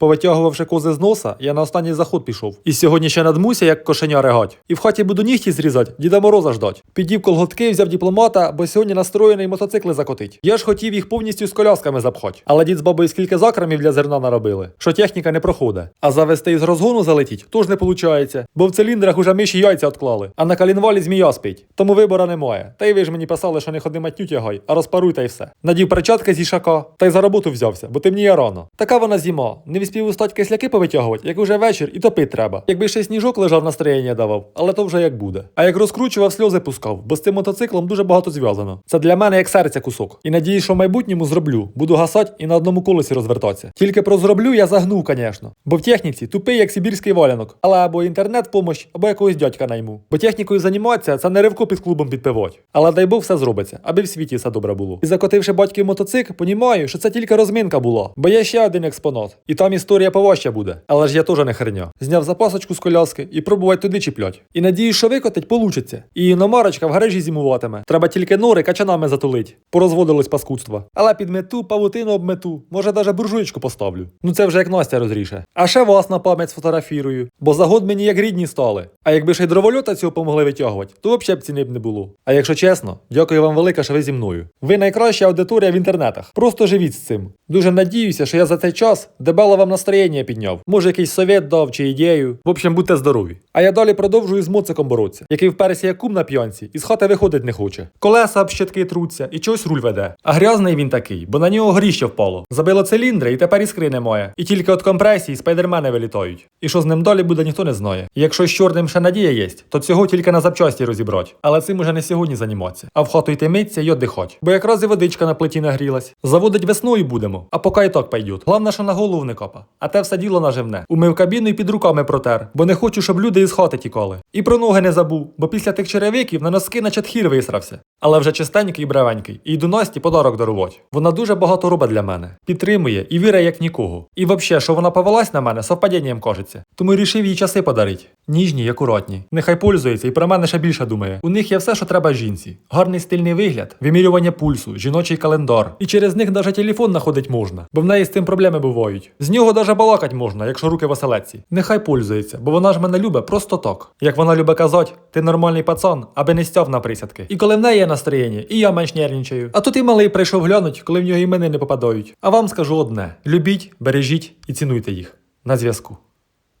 Повитягувавши кози з носа, я на останній заход пішов. І сьогодні ще надмуся, як кошеня регать. І в хаті буду нігті зрізати, діда мороза ждать. Підів колготки, взяв дипломата, бо сьогодні настроєний мотоцикли закотить. Я ж хотів їх повністю з колясками запхать. Але дід з бабою скільки закрамів для зерна наробили, що техніка не проходить. А завести із розгону залетіть тож не виходить. Бо в циліндрах уже миші яйця отклали, а на калінвалі змія спить. Тому вибора немає. Та й ви ж мені писали, що не ходи матню тягай, а розпаруй та й все. Надів перчатки зі шака, та й за роботу взявся, бо темніє рано. Така вона зима. Не вспів устать кисляки повитягувати, як уже вечір, і топить треба. Якби ще сніжок лежав настроєння давав, але то вже як буде. А як розкручував, сльози пускав, бо з цим мотоциклом дуже багато зв'язано. Це для мене як серця кусок. І надію, що в майбутньому зроблю. Буду гасать і на одному колесі розвертатися. Тільки про зроблю я загнув, звісно. Бо в техніці тупий, як сибірський валянок. Але або інтернет помощ, або якогось дядька найму. Бо технікою займатися це не ривко під клубом підпивать. Але дай Бог все зробиться, аби в світі все добре було. І закотивши батьків мотоцикл, понімаю, що це тільки розминка була. Бо є ще один експонат. І там історія поважча буде. Але ж я теж не херня. Зняв запасочку з коляски і пробувати туди чіплять. І надію, що викотить получиться. І іномарочка в гаражі зимуватиме. Треба тільки нори качанами затулить. Порозводилось паскудство. Але підмету, павутину обмету. Може, даже буржуєчку поставлю. Ну це вже як Настя розріше. А ще вас на пам'ять сфотографірую. Бо за год мені як рідні стали. А якби ще й дровольота цього помогли витягувати, то взагалі б ціни б не було. А якщо чесно, дякую вам велике, що ви зі мною. Ви найкраща аудиторія в інтернетах. Просто живіть з цим. Дуже надіюся, що я за цей час дебело вам настроєння підняв. Може, якийсь совет дав чи ідею. В общем, будьте здорові. А я далі продовжую з моциком боротися, який вперся як кум на п'янці і з хати виходить не хоче. Колеса об щитки труться і чогось руль веде. А грязний він такий, бо на нього гріще впало. Забило циліндри і тепер іскри немає. І тільки від компресії спайдермени вилітають. І що з ним далі буде, ніхто не знає. І якщо з чорним ще надія є, то цього тільки на запчасті розібрать. Але цим уже не сьогодні займатися. А в хату йти митися й отдихать. Бо якраз і водичка на плиті нагрілась. Заводить весною будемо, а поки і так пойдет. Головне, що на голову не копа. А те все діло наживне. Умив кабіну і під руками протер, бо не хочу, щоб люди із хати тікали. І про ноги не забув, бо після тих черевиків на носки наче тхір висрався. Але вже чистенький і бревенький. І йду Насті подарок дарувать. Вона дуже багато робить для мене. Підтримує і віра як нікого. І взагалі, що вона повелась на мене, совпадінням кажеться. Тому рішив їй часи подарить. Ніжні й акуратні. Нехай пользується і про мене ще більше думає. У них є все, що треба жінці. Гарний стильний вигляд, вимірювання пульсу, жіночий календар. І через них навіть телефон знаходить можна, бо в неї з цим проблеми бувають. З нього навіть балакать можна, якщо руки веселеці. Нехай пользується, бо вона ж мене любить просто так. Як вона любить казати, ти нормальний пацан, аби не стяв на присядки. І коли в неї є настроєння, і я менш нервничаю. А тут і малий прийшов глянуть, коли в нього імени не попадають. А вам скажу одне: любіть, бережіть і цінуйте їх. На зв'язку.